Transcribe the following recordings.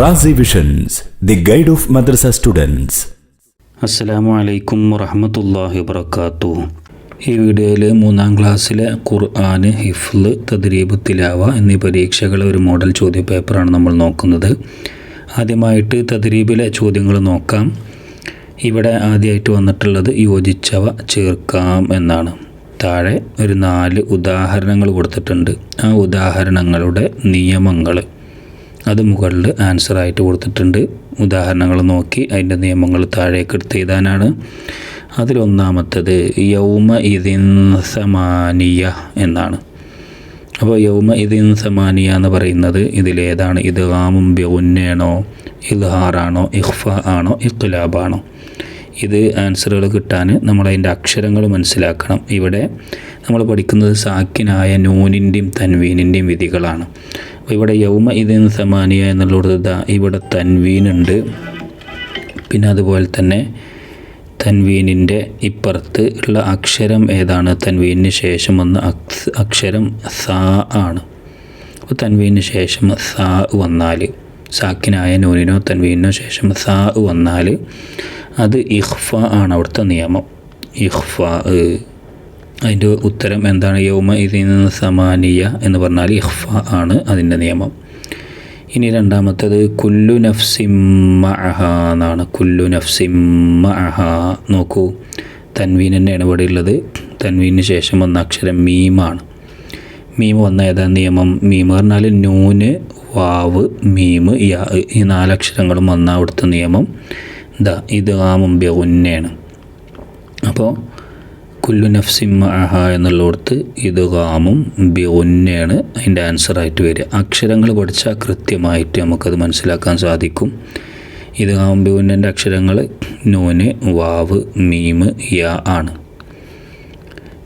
Razi visions the guide of madrasa students അസ്സലാമു അലൈക്കും വറഹമത്തല്ലാഹി വബർക്കാത്തു ഈ വീഡിയോയിൽ മൂന്നാം ക്ലാസ്സിലെ ഖുർആന് ഹിഫ്ല് തദ്രീബ് തിലാവ എന്നീ പരീക്ഷകളെ ഒരു മോഡൽ ചോദ്യ പേപ്പറാണ് നമ്മൾ നോക്കുന്നത്. ആദ്യമായിട്ട് തദ്രീബിലെ ചോദ്യങ്ങൾ നോക്കാം. ഇവിടെ ആദ്യമായിട്ട് വന്നിട്ടുള്ളത് യോജിച്ചവ ചേർക്കാം എന്നാണ്. താഴെ ഒരു നാല് ഉദാഹരണങ്ങൾ കൊടുത്തിട്ടുണ്ട്. ആ ഉദാഹരണങ്ങളുടെ നിയമങ്ങൾ അത് മുകളിൽ ആൻസറായിട്ട് കൊടുത്തിട്ടുണ്ട്. ഉദാഹരണങ്ങൾ നോക്കി അതിന്റെ നിയമങ്ങൾ താഴേക്ക് എടുത്ത് എഴുതാനാണ്. അതിലൊന്നാമത്തത് യൗമ ഇതിൻ സമാനിയ എന്നാണ്. അപ്പോൾ യൗമ ഇതിൻ സമാനിയ എന്ന് പറയുന്നത് ഇതിലേതാണ്. ഇത് ആമും ബൗന്നയാണോ ഇൽഹാറാണോ ഇഹ്ഫ ആണോ ഇഖ്ലാബാണോ. ഇത് ആൻസറുകൾ കിട്ടാൻ നമ്മൾ അതിന്റെ അക്ഷരങ്ങൾ മനസ്സിലാക്കണം. ഇവിടെ നമ്മൾ പഠിക്കുന്നത് സാക്കിനായ നൂനിന്റെയും തൻവീനിന്റെയും വിധികളാണ്. ഇവിടെ യൗമ ഇതിൻ സമാനിയ എന്നുള്ളത് ഇവിടെ തൻവീനുണ്ട്. പിന്നെ അതുപോലെ തന്നെ തൻവീനിന്റെ ഇപ്പുറത്ത് ഉള്ള അക്ഷരം ഏതാണ്? തൻവീനിന് ശേഷം വന്ന അക്ഷരം സാ ആണ്. അപ്പോൾ തൻവീനിന് ശേഷം സാ വന്നാൽ സാക്കിനായ നൂനിനോ തൻവീനോ ശേഷം സാ വന്നാൽ അത് ഇഹ്ഫ ആണ് അവിടുത്തെ നിയമം. ഇഹ്ഫ അതിന്റെ ഉത്തരം എന്താണ്? യൗമ ഇതിൽ നിന്ന് സമാനിയ എന്ന് പറഞ്ഞാൽ ഇഹ്ഫ ആണ് അതിന്റെ നിയമം. ഇനി രണ്ടാമത്തത് കുല്ലു നഫ്സിമ്മഅഹ എന്നാണ്. കുല്ലു നഫ്സിമ്മഅഹ നോക്കൂ. തൻവീൻ തന്നെയാണ് ഇവിടെ ഉള്ളത്. തൻവീന് ശേഷം വന്ന അക്ഷരം മീമാണ് മീം വന്ന ഏതാ നിയമം? മീം പറഞ്ഞാൽ നൂന് വാവ് മീം യാ ഈ നാലക്ഷരങ്ങളും വന്ന അവിടുത്തെ നിയമം. ദ ഇത് ആ മുമ്പേ ഉന്നയാണ്. അപ്പോൾ കുല്ലു നഫ്സിമ്മ അഹ എന്നുള്ളടത്ത് ഇത് ഗാമും ബി ബിഉന്നയാണ് അതിന്റെ ആൻസറായിട്ട് വരിക. അക്ഷരങ്ങൾ പഠിച്ചാൽ കൃത്യമായിട്ട് നമുക്കത് മനസ്സിലാക്കാൻ സാധിക്കും. ഇത് ഗാമും ബി ബിഉന്നന്റെ അക്ഷരങ്ങൾ നൂന് വാവ് മീമ് യ ആണ്.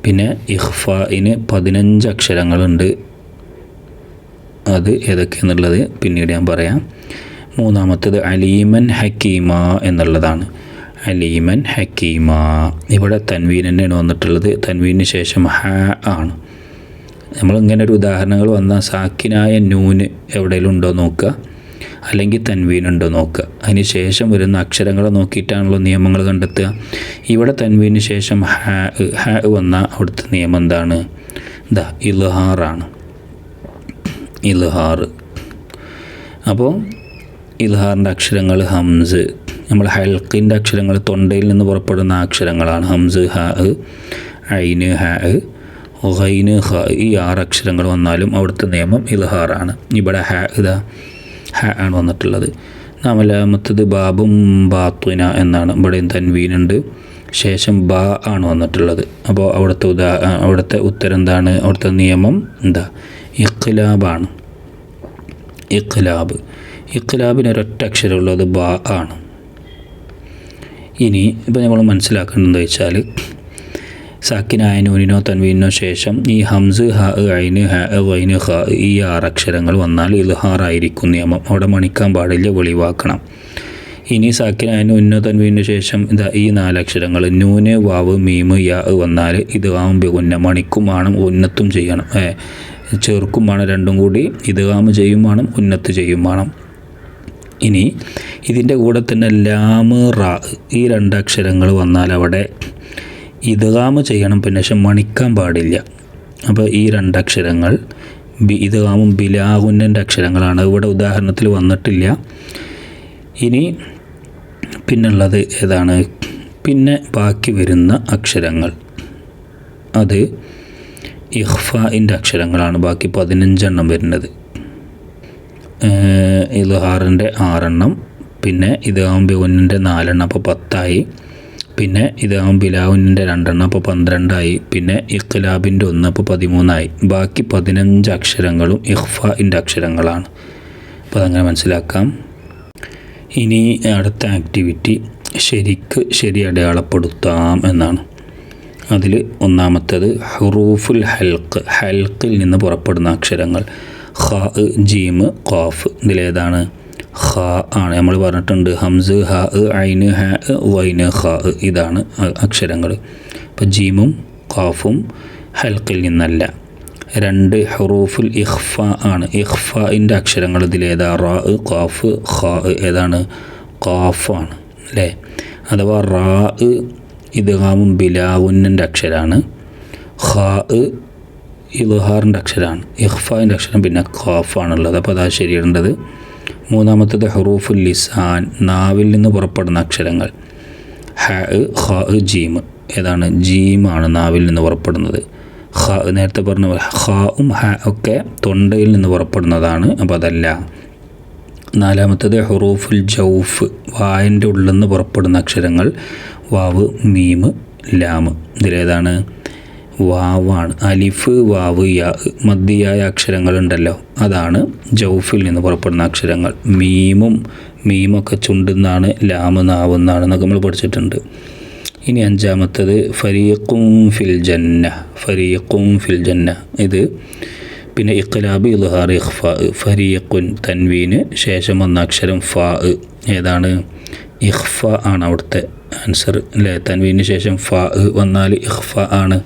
പിന്നെ ഇഹ്ഫായിന് പതിനഞ്ച് അക്ഷരങ്ങളുണ്ട്. അത് ഏതൊക്കെയെന്നുള്ളത് പിന്നീട് ഞാൻ പറയാം. മൂന്നാമത്തത് അലീമൻ ഹക്കീമ എന്നുള്ളതാണ്. അലീമൻ ഹക്കീമ. ഇവിടെ തൻവീൻ തന്നെയാണ് വന്നിട്ടുള്ളത്. തൻവീനു ശേഷം ഹ ആണ്. നമ്മൾ ഇങ്ങനെ ഒരു ഉദാഹരണങ്ങൾ വന്നാൽ സാക്കിനായ നൂന് എവിടെയെങ്കിലും ഉണ്ടോ നോക്കുക. അല്ലെങ്കിൽ തൻവീനുണ്ടോ നോക്കുക. അതിന് ശേഷം വരുന്ന അക്ഷരങ്ങളെ നോക്കിയിട്ടാണല്ലോ നിയമങ്ങൾ കണ്ടെത്തുക. ഇവിടെ തൻവീന് ശേഷം ഹ ഹ വന്ന അവിടുത്തെ നിയമം എന്താണ്? ദാ ഇൽഹാറാണ് ഇൽഹാർ. അപ്പോൾ ഇൽഹാറിന്റെ അക്ഷരങ്ങൾ ഹംസ്. നമ്മൾ ഹൽക്കിന്റെ അക്ഷരങ്ങൾ തൊണ്ടയിൽ നിന്ന് പുറപ്പെടുന്ന അക്ഷരങ്ങളാണ് ഹംസ് ഹ ഐന് ഹ ഹൈന് ഹ ഈ ആറ് അക്ഷരങ്ങൾ വന്നാലും അവിടുത്തെ നിയമം ഇൽഹാറാണ്. ഇവിടെ ഹ ഇതാ ഹ ആണ് വന്നിട്ടുള്ളത്. നാമലാമത്തത് ബാബും ബാത്തുന എന്നാണ്. ഇവിടെയും തൻവീനുണ്ട്. ശേഷം ബാ ആണ് വന്നിട്ടുള്ളത്. അപ്പോൾ അവിടുത്തെ ഉദാ അവിടുത്തെ ഉത്തരം എന്താണ്? അവിടുത്തെ നിയമം എന്താ? ഇഖ്ലാബാണ് ഇഖ്ലാബ്. ഇഖ്ലാബിന് ഒരൊറ്റ അക്ഷരമുള്ളത് ബ ആണ്. ഇനി ഇപ്പോൾ നമ്മൾ മനസ്സിലാക്കേണ്ടത് വെച്ചാൽ സാക്കിനായ നൂനിനോ തൻവീനോ ശേഷം ഈ ഹംസ് ഹ ഐന് ഹ വൈന് ഹ ഈ ആറ് അക്ഷരങ്ങൾ വന്നാൽ ഇൽഹാറായിരിക്കും നിയമം. അവിടെ മണിക്കാൻ പാടില്ല വെളിവാക്കണം. ഇനി സാക്കിനായ നൂനിനോ തൻവീനു ശേഷം ഇതാ ഈ നാലക്ഷരങ്ങൾ നൂന് വാവ് മീമ് യാ വന്നാൽ ഇത് ആകുമ്പോൾ ഉന്ന മണിക്കും ആണും ഉന്നത്തും ചെയ്യണം. ചേർക്കും വേണം രണ്ടും കൂടി ഇത് കാമ് ചെയ്യും വേണം ഉന്നത്ത് ചെയ്യും വേണം. ഇനി ഇതിന്റെ കൂടെ തന്നെ ലാമ് റാ ഈ രണ്ടക്ഷരങ്ങൾ വന്നാൽ അവിടെ ഇതുകാമ് ചെയ്യണം പിന്നെ പക്ഷെ മണിക്കാൻ പാടില്ല. അപ്പോൾ ഈ രണ്ടക്ഷരങ്ങൾ ബി ഇതുകാമും ബിലാഹുന്നന്റെ അക്ഷരങ്ങളാണ്. ഇവിടെ ഉദാഹരണത്തിൽ വന്നിട്ടില്ല. ഇനി പിന്നുള്ളത് ഏതാണ്? പിന്നെ ബാക്കി വരുന്ന അക്ഷരങ്ങൾ. അത് ഇഹ്ഫാന്റെ അക്ഷരങ്ങളാണ്. ബാക്കി പതിനഞ്ചെണ്ണം വരുന്നത്. ഇൽഹാറിന്റെ ആറെണ്ണം. പിന്നെ ഇതാകുമ്പോൾ ഒന്നിന്റെ നാലെണ്ണം അപ്പോൾ പത്തായി. പിന്നെ ഇതാവും ബിലാവുന്നിന്റെ രണ്ടെണ്ണം അപ്പോൾ പന്ത്രണ്ടായി. പിന്നെ ഇഖ്ലാബിന്റെ ഒന്ന് അപ്പോൾ പതിമൂന്നായി. ബാക്കി പതിനഞ്ച് അക്ഷരങ്ങളും ഇഹ്ഫാന്റെ അക്ഷരങ്ങളാണ്. അപ്പോൾ അതങ്ങനെ മനസ്സിലാക്കാം. ഇനി അടുത്ത ആക്ടിവിറ്റി ശരിക്ക് ശരി അടയാളപ്പെടുത്താം എന്നാണ്. അതിൽ ഒന്നാമത്തേത് ഹറൂഫുൽ ഹൽക്ക് ഹൽക്കിൽ നിന്ന് പുറപ്പെടുന്ന അക്ഷരങ്ങൾ. ഖ ജീമ് ഖാഫ് ഇതിലേതാണ്. ഖ ആണ്. നമ്മൾ പറഞ്ഞിട്ടുണ്ട് ഹംസ് ഹ ഐന് ഹ വൈന് ഖ ഇതാണ് അക്ഷരങ്ങൾ. അപ്പോൾ ജീമും ഖാഫും ഹൽക്കിൽ നിന്നല്ല. രണ്ട് ഹറൂഫുൽ ഇഖ്ഫ ആണ്. ഇഖ്ഫിന്റെ അക്ഷരങ്ങൾ ഇതിലേതാ? റാ ഖാഫ് ഖാ ഏതാണ്? ഖാഫാണ്. അല്ലേ? അഥവാ റാ ഇദ്ഗാമും ബിലാവുന്നന്റെ അക്ഷരമാണ് ഖാ ഇൽഹാറിന്റെ അക്ഷരമാണ് ഇഹ്ഫാന്റെ അക്ഷരം പിന്നെ ഖാഫാണുള്ളത്. അപ്പോൾ അതാ ശരിയിടേണ്ടത്. മൂന്നാമത്തത് ഹറൂഫുൽ ലിസാൻ നാവിൽ നിന്ന് പുറപ്പെടുന്ന അക്ഷരങ്ങൾ. ഹ ഹ ജീം. ഏതാണ്? ജീമാണ് നാവിൽ നിന്ന് പുറപ്പെടുന്നത്. ഹ നേരത്തെ പറഞ്ഞ പോലെ ഉം ഹ ഒക്കെ തൊണ്ടയിൽ നിന്ന് പുറപ്പെടുന്നതാണ്. അപ്പോൾ അതല്ല. നാലാമത്തത് ഹുറൂഫുൽ ജൗഫ് വായന്റെ ഉള്ളിൽ നിന്ന് പുറപ്പെടുന്ന അക്ഷരങ്ങൾ. വാവ് മീമ് ലാമ് ഇതിലേതാണ്? വാവാണ്. അലിഫ് വാവ് യാ മദ്യയായ അക്ഷരങ്ങളുണ്ടല്ലോ. അതാണ് ജൗഫിൽ നിന്ന് പുറപ്പെടുന്ന അക്ഷരങ്ങൾ. മീമും മീമൊക്കെ ചുണ്ടെന്നാണ് ലാമ് നാവെന്നാണ് എന്നൊക്കെ നമ്മൾ പഠിച്ചിട്ടുണ്ട്. ഇനി അഞ്ചാമത്തത് ഫരീഖും ഫിൽ ജന്ന ഫരീഖും ഫിൽ ജന്ന. ഇത് പിന്നെ ഇഖ്ലാബ് ഇൽഹാർ ഇഖ്ഫ ഫരീഖുൻ തൻവീന് ശേഷം വന്ന അക്ഷരം ഫ ഏതാണ്? ഇഖ്ഫ ആണ് അവിടുത്തെ ആൻസർ. അല്ലേ തൻവീന് ശേഷം ഫ വന്നാൽ ഇഖ്ഫ ആണ്.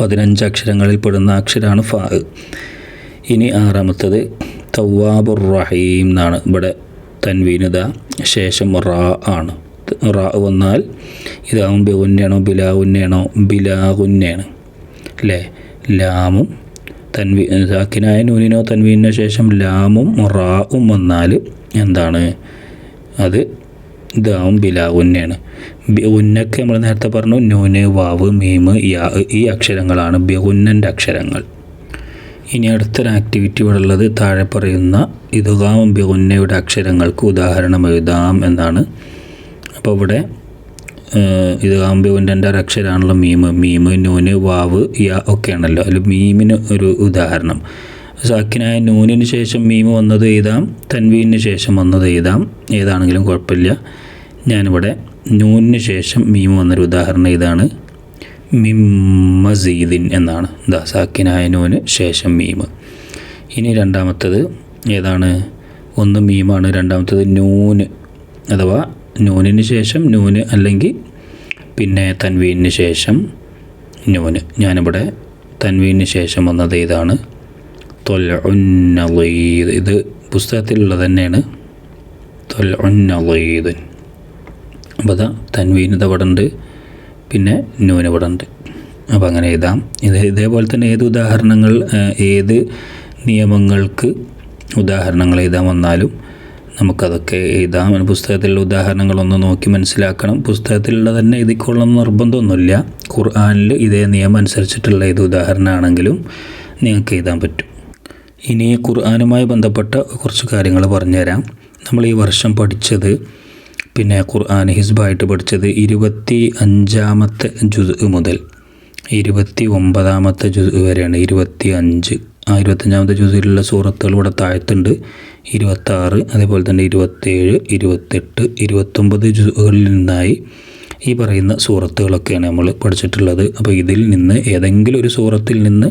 പതിനഞ്ച് അക്ഷരങ്ങളിൽ പെടുന്ന അക്ഷരമാണ് ഫാ. ഇനി ആറാമത്തത് തവാബുർ റഹീം എന്നാണ്. ഇവിടെ തൻവീനത ശേഷം റാ ആണ്. റാ വന്നാൽ ഇതാവും ബിഉന്നയാണോ ബിലാവുന്നയാണോ ബിലാകുന്നയാണ് അല്ലേ ലാമും തൻവി സാക്കിനായ നൂനിനോ തൻവീനോ ശേഷം ലാമും റാവും വന്നാൽ എന്താണ്? അത് ഇതാവും ബിലാവുന്നയാണ് ഉന്നൊക്കെ നമ്മൾ നേരത്തെ പറഞ്ഞു നൂന് വാവ് മീമ് യാ ഈ അക്ഷരങ്ങളാണ് ബിഉന്നന്റെ അക്ഷരങ്ങൾ. ഇനി അടുത്തൊരു ആക്ടിവിറ്റി ഇവിടെ ഉള്ളത് താഴെ പറയുന്ന ഇതുകാം ബിഉന്നയുടെ അക്ഷരങ്ങൾക്ക് ഉദാഹരണം എഴുതാം എന്നാണ്. അപ്പോൾ ഇവിടെ ഇത് ആംബിവന്റെ അക്ഷരമാണല്ലോ മീമ് മീമ് നൂന് വാവ് യാ ഒക്കെയാണല്ലോ. അതിൽ മീമിന് ഒരു ഉദാഹരണം. സാക്കിനായ നൂനിന് ശേഷം മീമ് വന്നത് എഴുതാം തൻവീന് ശേഷം വന്നത് എഴുതാം ഏതാണെങ്കിലും കുഴപ്പമില്ല. ഞാനിവിടെ നൂനിന് ശേഷം മീമ് വന്നൊരു ഉദാഹരണം ഇതാണ്. മിമ്മസീദിൻ എന്നാണ്. ദാ സാക്കിനായ നൂന് ശേഷം മീമ്. ഇനി രണ്ടാമത്തത് ഏതാണ്? ഒന്ന് മീമാണ്. രണ്ടാമത്തത് നൂന് അഥവാ നൂനിന് ശേഷം നൂന് അല്ലെങ്കിൽ പിന്നെ തൻവീനിന് ശേഷം നൂന്. ഞാനിവിടെ തൻവീനിന് ശേഷം വന്നത് ഇതാണ് തൊല്ലീദ് ഇത് പുസ്തകത്തിലുള്ളത് തന്നെയാണ്. തൊല്ലീദ് അപ്പോൾ അതാ തൻവീൻ പടണ്ട്. പിന്നെ നൂന് ഇവിടെ ഉണ്ട് അപ്പോൾ അങ്ങനെ എഴുതാം. ഇത് ഇതേപോലെ തന്നെ ഏത് ഉദാഹരണങ്ങൾ ഏത് നിയമങ്ങൾക്ക് ഉദാഹരണങ്ങൾ എഴുതാൻ വന്നാലും നമുക്കതൊക്കെ എഴുതാം. പുസ്തകത്തിലുള്ള ഉദാഹരണങ്ങളൊന്ന് നോക്കി മനസ്സിലാക്കണം. പുസ്തകത്തിലുള്ള തന്നെ എഴുതിക്കൊള്ളണം നിർബന്ധമൊന്നുമില്ല. ഖുർആാനിൽ ഇതേ നിയമം അനുസരിച്ചിട്ടുള്ള ഏത് ഉദാഹരണമാണെങ്കിലും നിങ്ങൾക്ക് എഴുതാൻ പറ്റും. ഇനി ഖുർആാനുമായി ബന്ധപ്പെട്ട കുറച്ച് കാര്യങ്ങൾ പറഞ്ഞുതരാം. നമ്മൾ ഈ വർഷം പഠിച്ചത് പിന്നെ ഖുർആൻ ഹിസ്ബായിട്ട് പഠിച്ചത് ഇരുപത്തി അഞ്ചാമത്തെ ജുസ് മുതൽ ഇരുപത്തി ഒമ്പതാമത്തെ ജുസ് വരെയാണ്. ഇരുപത്തി അഞ്ച് ആ ഇരുപത്തഞ്ചാമത്തെ ജുസിലുള്ള സൂറത്തുകൾ ഇവിടെ താഴത്തുണ്ട്. ഇരുപത്താറ് അതേപോലെ തന്നെ ഇരുപത്തേഴ് ഇരുപത്തെട്ട് ഇരുപത്തൊമ്പത് ജുസുകളിൽ നിന്നായി ഈ പറയുന്ന സൂറത്തുകളൊക്കെയാണ് നമ്മൾ പഠിച്ചിട്ടുള്ളത്. അപ്പോൾ ഇതിൽ നിന്ന് ഏതെങ്കിലും ഒരു സൂറത്തിൽ നിന്ന്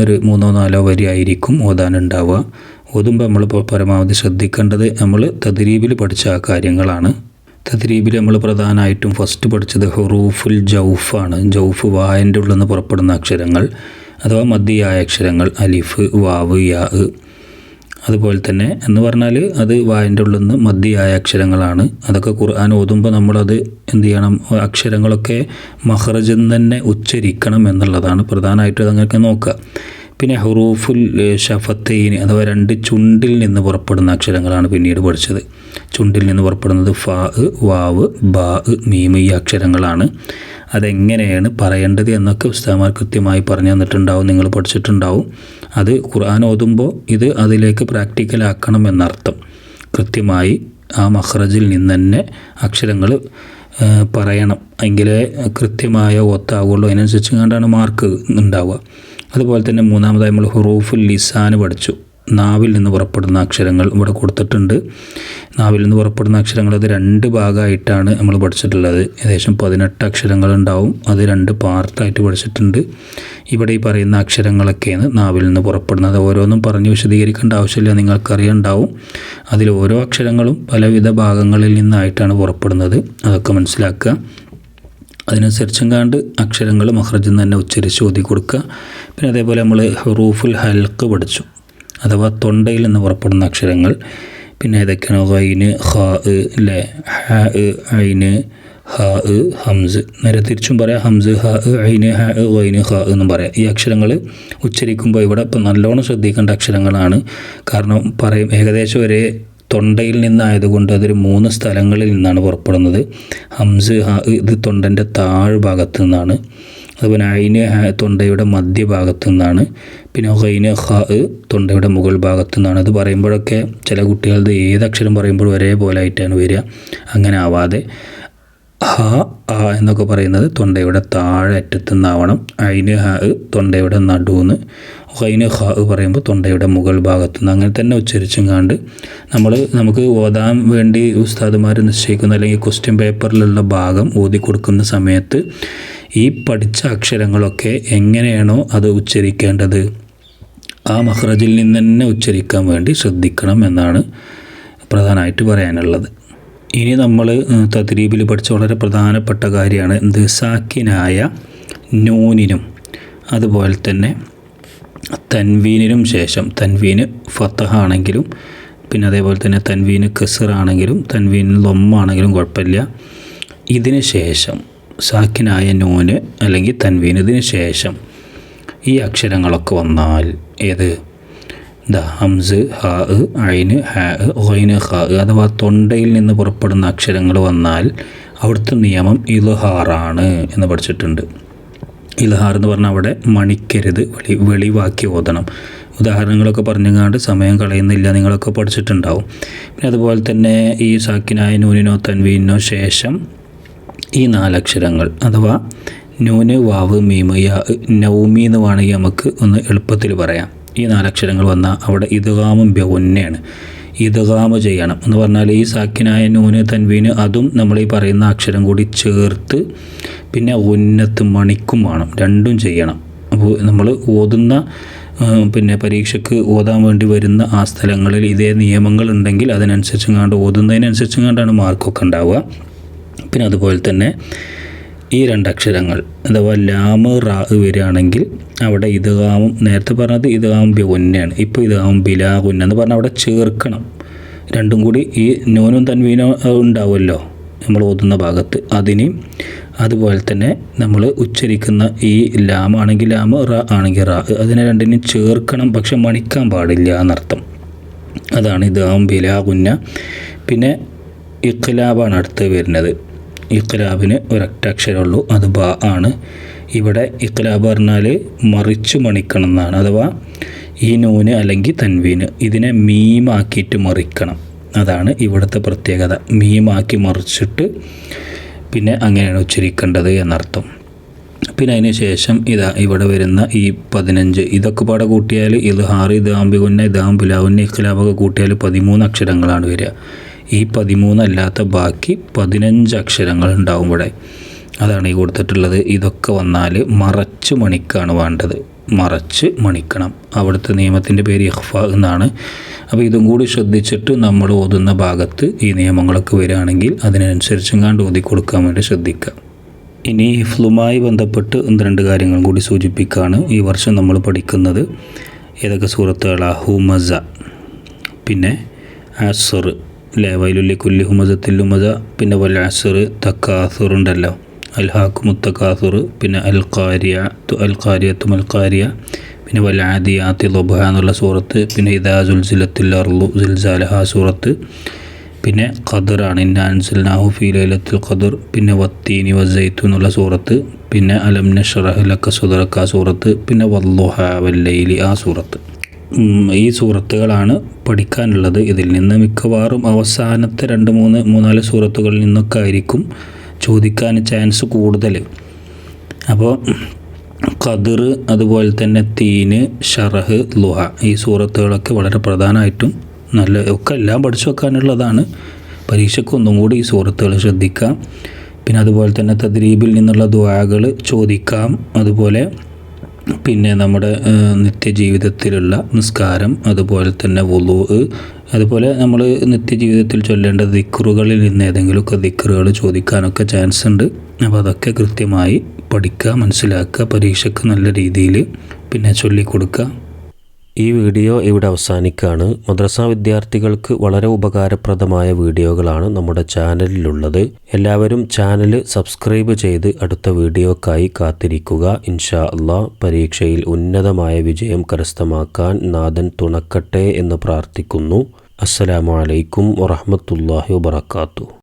ഒരു മൂന്നോ നാലോ വരി ആയിരിക്കും ഓതാനുണ്ടാവുക. ഓതുമ്പോൾ നമ്മൾ പരമാവധി ശ്രദ്ധിക്കേണ്ടത് നമ്മൾ തദ്രീബിൽ പഠിച്ച ആ കാര്യങ്ങളാണ്. തദ്രീബിൽ നമ്മൾ പ്രധാനമായിട്ടും ഫസ്റ്റ് പഠിച്ചത് ഹുറൂഫുൽ ജൗഫാണ്. ജൗഫ് വായന്റെ ഉള്ളിൽ നിന്ന് പുറപ്പെടുന്ന അക്ഷരങ്ങൾ അഥവാ മദ്യയായ അക്ഷരങ്ങൾ അലിഫ് വാവ് യാ. അതുപോലെ തന്നെ എന്ന് പറഞ്ഞാൽ അത് വായന്റെ ഉള്ളിൽ നിന്ന് മദ്യയായ അക്ഷരങ്ങളാണ്. അതൊക്കെ ഖുർആൻ ഓതുമ്പോൾ നമ്മളത് എന്ത് ചെയ്യണം? അക്ഷരങ്ങളൊക്കെ മഹ്റജിൽ തന്നെ ഉച്ചരിക്കണം എന്നുള്ളതാണ്. പ്രധാനമായിട്ടും അതങ്ങനെയൊക്കെ നോക്കുക. പിന്നെ ഹുറൂഫുൽ ഷഫത്തൈൻ അഥവാ രണ്ട് ചുണ്ടിൽ നിന്ന് പുറപ്പെടുന്ന അക്ഷരങ്ങളാണ് പിന്നീട് പഠിച്ചത്. ചുണ്ടിൽ നിന്ന് പുറപ്പെടുന്നത് ഫാ വാവ് ബാ മീമ് ഈ അക്ഷരങ്ങളാണ്. അതെങ്ങനെയാണ് പറയേണ്ടത് എന്നൊക്കെ ഉസ്താമാർ കൃത്യമായി പറഞ്ഞു തന്നിട്ടുണ്ടാവും. നിങ്ങൾ പഠിച്ചിട്ടുണ്ടാവും. അത് ഖുർആൻ ഓതുമ്പോൾ ഇത് അതിലേക്ക് പ്രാക്ടിക്കലാക്കണം എന്നർത്ഥം. കൃത്യമായി ആ മഹ്റജിൽ നിന്ന് തന്നെ അക്ഷരങ്ങൾ പറയണം. എങ്കിലേ കൃത്യമായ ഒത്താവുള്ളൂ. അതിനനുസരിച്ച് കണ്ടാണ് മാർക്ക് ഉണ്ടാവുക. അതുപോലെ തന്നെ മൂന്നാമതായി നമ്മൾ ഹുറൂഫുൽ ലിസാന് പഠിച്ചു. നാവിൽ നിന്ന് പുറപ്പെടുന്ന അക്ഷരങ്ങൾ ഇവിടെ കൊടുത്തിട്ടുണ്ട്. നാവിൽ നിന്ന് പുറപ്പെടുന്ന അക്ഷരങ്ങൾ അത് രണ്ട് ഭാഗമായിട്ടാണ് നമ്മൾ പഠിച്ചിട്ടുള്ളത്. ഏകദേശം പതിനെട്ട് അക്ഷരങ്ങൾ ഉണ്ടാവും. അത് രണ്ട് പാർട്ടായിട്ട് പഠിച്ചിട്ടുണ്ട്. ഇവിടെ ഈ പറയുന്ന അക്ഷരങ്ങളൊക്കെയാണ് നാവിൽ നിന്ന് പുറപ്പെടുന്നത്. ഓരോന്നും പറഞ്ഞ് വിശദീകരിക്കേണ്ട ആവശ്യമില്ല. നിങ്ങൾക്കറിയുണ്ടാവും. അതിൽ ഓരോ അക്ഷരങ്ങളും പലവിധ ഭാഗങ്ങളിൽ നിന്നായിട്ടാണ് പുറപ്പെടുന്നത്. അതൊക്കെ മനസ്സിലാക്കുക. അതിനനുസരിച്ചും കാണ്ട് അക്ഷരങ്ങൾ മഹ്റജിൽ തന്നെ ഉച്ചരിച്ച് ഓതി കൊടുക്കുക പിന്നെ അതേപോലെ നമ്മൾ ഹറൂഫുൽ ഹൽക്ക് പഠിച്ചു. അഥവാ തൊണ്ടയിൽ നിന്ന് പുറപ്പെടുന്ന അക്ഷരങ്ങൾ. പിന്നെ ഏതൊക്കെയാണ്? ഗൈന് ഹ ലെ ഹ ഐന് ഹ ഹംസ്. നേരെ തിരിച്ചും പറയാം. ഹംസ് ഹ ഐന് ഹ ഗൈന് ഹ എന്നും പറയാം. ഈ അക്ഷരങ്ങൾ ഉച്ചരിക്കുമ്പോൾ ഇവിടെ ഇപ്പം നല്ലോണം ശ്രദ്ധിക്കേണ്ട അക്ഷരങ്ങളാണ്. കാരണം പറയും ഏകദേശം ഒരേ തൊണ്ടയിൽ നിന്നായതുകൊണ്ട് അതൊരു മൂന്ന് സ്ഥലങ്ങളിൽ നിന്നാണ് പുറപ്പെടുന്നത്. ഹംസ് ഹ ഇത് തൊണ്ടന്റെ താഴ്ഭാഗത്തു നിന്നാണ്. അതുപോലെ അയിന് തൊണ്ടയുടെ മധ്യഭാഗത്തു നിന്നാണ്. പിന്നെ ഹൈന ഹ തൊണ്ടയുടെ മുകൾ ഭാഗത്തു നിന്നാണ് അത് പറയുമ്പോഴൊക്കെ ചില കുട്ടികളത് ഏത് അക്ഷരം പറയുമ്പോഴും ഒരേപോലെ ആയിട്ടാണ് വരിക. അങ്ങനെ ആവാതെ ഹ ആ എന്നൊക്കെ പറയുന്നത് തൊണ്ടയുടെ താഴെ അറ്റത്തു നിന്നാവണം അയിന് ഹ തൊണ്ടയുടെ നടുവെന്ന്. ഹൈന് ഹ പറയുമ്പോൾ തൊണ്ടയുടെ മുകൾ ഭാഗത്തു നിന്ന് അങ്ങനെ തന്നെ ഉച്ചരിച്ചും കാണ്ട് നമ്മൾ നമുക്ക് ഓതാൻ വേണ്ടി ഉസ്താദുമാർ നിശ്ചയിക്കുന്ന അല്ലെങ്കിൽ ക്വസ്റ്റ്യൻ പേപ്പറിലുള്ള ഭാഗം ഓതി കൊടുക്കുന്ന സമയത്ത് ഈ പഠിച്ച അക്ഷരങ്ങളൊക്കെ എങ്ങനെയാണോ അത് ഉച്ചരിക്കേണ്ടത്? ആ മഹ്റജിൽ നിന്ന് തന്നെ ഉച്ചരിക്കാൻ വേണ്ടി ശ്രദ്ധിക്കണം എന്നാണ് പ്രധാനമായിട്ട് പറയാനുള്ളത്. ഇനി നമ്മൾ തദ്രീബിൽ പഠിച്ച വളരെ പ്രധാനപ്പെട്ട കാര്യമാണ് എന്ത്? നൂനിനും അതുപോലെ തന്നെ തൻവീനിനും ശേഷം. തൻവീന് ഫത്തഹ ആണെങ്കിലും പിന്നെ അതേപോലെ തന്നെ തൻവീന് കസറാണെങ്കിലും തൻവീന് ലൊമ്മാണെങ്കിലും കുഴപ്പമില്ല. ഇതിന് ശേഷം സാക്കിനായ നൂന് അല്ലെങ്കിൽ തൻവീന് ഇതിന് ശേഷം ഈ അക്ഷരങ്ങളൊക്കെ വന്നാൽ ഏത്? ദ ഹംസ് ഹ ഐന് ഹ ഒയിന് ഹ അഥവാ തൊണ്ടയിൽ നിന്ന് പുറപ്പെടുന്ന അക്ഷരങ്ങൾ വന്നാൽ അവിടുത്തെ നിയമം ഇൽഹാറാണ് എന്ന് പഠിച്ചിട്ടുണ്ട്. ഇൽഹാർ എന്ന് പറഞ്ഞാൽ അവിടെ മണിക്കരുത് വെളി വെളിവാക്കി ഓതണം. ഉദാഹരണങ്ങളൊക്കെ പറഞ്ഞുകൊണ്ട് സമയം കളയുന്നില്ല നിങ്ങളൊക്കെ പഠിച്ചിട്ടുണ്ടാവും. പിന്നെ അതുപോലെ തന്നെ ഈ സാക്കിനായ നൂനിനോ തൻവീനോ ശേഷം ഈ നാലക്ഷരങ്ങൾ അഥവാ നൂന് വാവ് മീമ് നൗമി എന്ന് വേണമെങ്കിൽ നമുക്ക് ഒന്ന് എളുപ്പത്തിൽ പറയാം. ഈ നാലക്ഷരങ്ങൾ വന്നാൽ അവിടെ ഇതുകാമും ബൗന്നയാണ് ഇതുകാമ് ചെയ്യണം. എന്ന് പറഞ്ഞാൽ ഈ സാക്കിനായ നൂന് തൻവീന് അതും നമ്മൾ ഈ പറയുന്ന അക്ഷരം കൂടി ചേർത്ത് പിന്നെ ഉന്നത്ത് മണിക്കും വേണം. രണ്ടും ചെയ്യണം. അപ്പോൾ നമ്മൾ ഓതുന്ന പിന്നെ പരീക്ഷയ്ക്ക് ഓതാൻ വേണ്ടി വരുന്ന ആ സ്ഥലങ്ങളിൽ ഇതേ നിയമങ്ങൾ ഉണ്ടെങ്കിൽ അതിനനുസരിച്ചും കണ്ട് ഓതുന്നതിനനുസരിച്ചും കണ്ടാണ് മാർക്കൊക്കെ ഉണ്ടാവുക. പിന്നെ അതുപോലെ തന്നെ ഈ രണ്ടക്ഷരങ്ങൾ അഥവാ ലാമ് റാ വരികയാണെങ്കിൽ അവിടെ ഇതുകാമും നേരത്തെ പറഞ്ഞത് ഇതുകാമും ബിഒന്നയാണ് ഇപ്പോൾ ഇതുകാമും ബിലാ ഉന്ന എന്ന് പറഞ്ഞാൽ അവിടെ ചേർക്കണം. രണ്ടും കൂടി ഈ നോനും തൻവീനും ഉണ്ടാവുമല്ലോ നമ്മൾ ഓതുന്ന ഭാഗത്ത്. അതിനെയും അതുപോലെ തന്നെ നമ്മൾ ഉച്ചരിക്കുന്ന ഈ ലാമാണെങ്കിൽ ലാമ് റ ആണെങ്കിൽ റാ. അതിനെ രണ്ടിനെയും ചേർക്കണം പക്ഷെ മണിക്കാൻ പാടില്ല എന്നർത്ഥം. അതാണ് ഇതാവും ബിലാകുന്ന പിന്നെ ഇഖ്ലാബാണ് അടുത്ത് വരുന്നത്. ഇഖ്ലാബിന് ഒരൊറ്റ അക്ഷരമുള്ളൂ അത് ബ ആണ്. ഇവിടെ ഇഖ്ലാബ് പറഞ്ഞാൽ മറിച്ചു മണിക്കണം എന്നാണ് അഥവാ ഈ നൂന് അല്ലെങ്കിൽ തൻവീന്. ഇതിനെ മീമാക്കിയിട്ട് മറിക്കണം. അതാണ് ഇവിടുത്തെ പ്രത്യേകത. മീമാക്കി മറിച്ചിട്ട് പിന്നെ അങ്ങനെയാണ് ഉച്ചരിക്കേണ്ടത് എന്നർത്ഥം. പിന്നെ അതിന് ശേഷം ഇതാ ഇവിടെ വരുന്ന ഈ പതിനഞ്ച്. ഇതൊക്കെ പാടെ കൂട്ടിയാൽ ഇത് ഹാറി ഇത് ആംബികുന്ന ഇത് ഇഖ്ലാബൊക്കെ കൂട്ടിയാൽ പതിമൂന്ന് അക്ഷരങ്ങളാണ് വരിക. ഈ പതിമൂന്നല്ലാത്ത ബാക്കി പതിനഞ്ച് അക്ഷരങ്ങൾ ഉണ്ടാവും ഇവിടെ. അതാണ് ഈ കൊടുത്തിട്ടുള്ളത്. ഇതൊക്കെ വന്നാൽ മറച്ച് മണിക്കാണ് വേണ്ടത്. മറച്ച് മണിക്കണം. അവിടുത്തെ നിയമത്തിന്റെ പേര് ഇഹ്ഫ എന്നാണ്. അപ്പോൾ ഇതും കൂടി ശ്രദ്ധിച്ചിട്ട് നമ്മൾ ഓതുന്ന ഭാഗത്ത് ഈ നിയമങ്ങളൊക്കെ വരികയാണെങ്കിൽ അതിനനുസരിച്ചും കണ്ട് ഓതി കൊടുക്കാൻ വേണ്ടി ശ്രദ്ധിക്കാം ഇനി ഹിഫ്ലുമായി ബന്ധപ്പെട്ട് രണ്ട് കാര്യങ്ങൾ കൂടി സൂചിപ്പിക്കുകയാണ് ഈ വർഷം നമ്മൾ പഠിക്കുന്നത്. ഏതൊക്കെ സൂറത്തുകളാണ് ഹുമസ. പിന്നെ അസർ. അല്ലേ വൈലുല്ലി കുല്ലി ഹുമസത്തിൽ ഹുമസ പിന്നെ വല്ല അസർ തക്കാസുർ ഉണ്ടല്ലോ അൽഹാഖ് മുത്തക്കാസുർ പിന്നെ അൽ ഖാരിയ അൽ ഖാരിയത്തും അൽ ഖാരിയ. പിന്നെ വല്ല ആദിയാത്തി ലൊബഹ എന്നുള്ള സൂറത്ത്. പിന്നെ ഇദാ സുൽസിലത്തിൽ അർലു സുൽസാലഹ സൂറത്ത്. പിന്നെ ഖദറാണ്. ഇന്ന അൻസൽനാഹു ഫീ ലൈലത്തുൽ ഖദർ. പിന്നെ വത്തീനി വസൈത്തു എന്നുള്ള സൂറത്ത്. പിന്നെ അലം നഷറഹ് ലക്ക സുദറക്ക സൂറത്ത്. പിന്നെ വല്ലുഹ വല്ലൈലി ആ സൂറത്ത്. ഈ സൂറത്തുകളാണ് പഠിക്കാനുള്ളത്. ഇതിൽ നിന്ന് മിക്കവാറും അവസാനത്തെ രണ്ട് മൂന്ന് മൂന്നാൽ സൂറത്തുകളിൽ നിന്നൊക്കെ ആയിരിക്കും ചോദിക്കാൻ ചാൻസ് കൂടുതൽ. അപ്പോൾ കതിർ അതുപോലെ തന്നെ തീന് ഷറഹ് ലുഹ ഈ സൂറത്തുകളൊക്കെ വളരെ പ്രധാനമായിട്ടും നല്ല ഒക്കെ എല്ലാം പഠിച്ചു വെക്കാനുള്ളതാണ്. പരീക്ഷയ്ക്ക് ഒന്നും കൂടി ഈ സൂറത്തുകൾ ശ്രദ്ധിക്കാം. പിന്നെ അതുപോലെ തന്നെ തദ്രീബിൽ നിന്നുള്ള ദുവാകൾ ചോദിക്കാം. അതുപോലെ പിന്നെ നമ്മുടെ നിത്യജീവിതത്തിലുള്ള നിസ്കാരം അതുപോലെ തന്നെ വുളു അതുപോലെ നമ്മൾ നിത്യജീവിതത്തിൽ ചൊല്ലേണ്ട ദിക്റുകളിൽ നിന്ന് ഏതെങ്കിലുമൊക്കെ ദിക്റുകൾ ചോദിക്കാനൊക്കെ ചാൻസ് ഉണ്ട്. അപ്പോൾ അതൊക്കെ കൃത്യമായി പഠിക്കുക മനസ്സിലാക്കുക പരീക്ഷയ്ക്ക് നല്ല രീതിയിൽ പിന്നെ ചൊല്ലിക്കൊടുക്കുക. ഈ വീഡിയോ ഇവിടെ അവസാനിക്കുകയാണ്. മദ്രസ വിദ്യാർത്ഥികൾക്ക് വളരെ ഉപകാരപ്രദമായ വീഡിയോകളാണ് നമ്മുടെ ചാനലിലുള്ളത്. എല്ലാവരും ചാനൽ സബ്സ്ക്രൈബ് ചെയ്ത് അടുത്ത വീഡിയോക്കായി കാത്തിരിക്കുക. ഇൻഷാ അള്ളാ പരീക്ഷയിൽ ഉന്നതമായ വിജയം കരസ്ഥമാക്കാൻ നാഥൻ തുണക്കട്ടെ എന്ന് പ്രാർത്ഥിക്കുന്നു. അസ്സലാമു അലൈക്കും വറഹമത്തല്ലാഹി വബർക്കാത്തു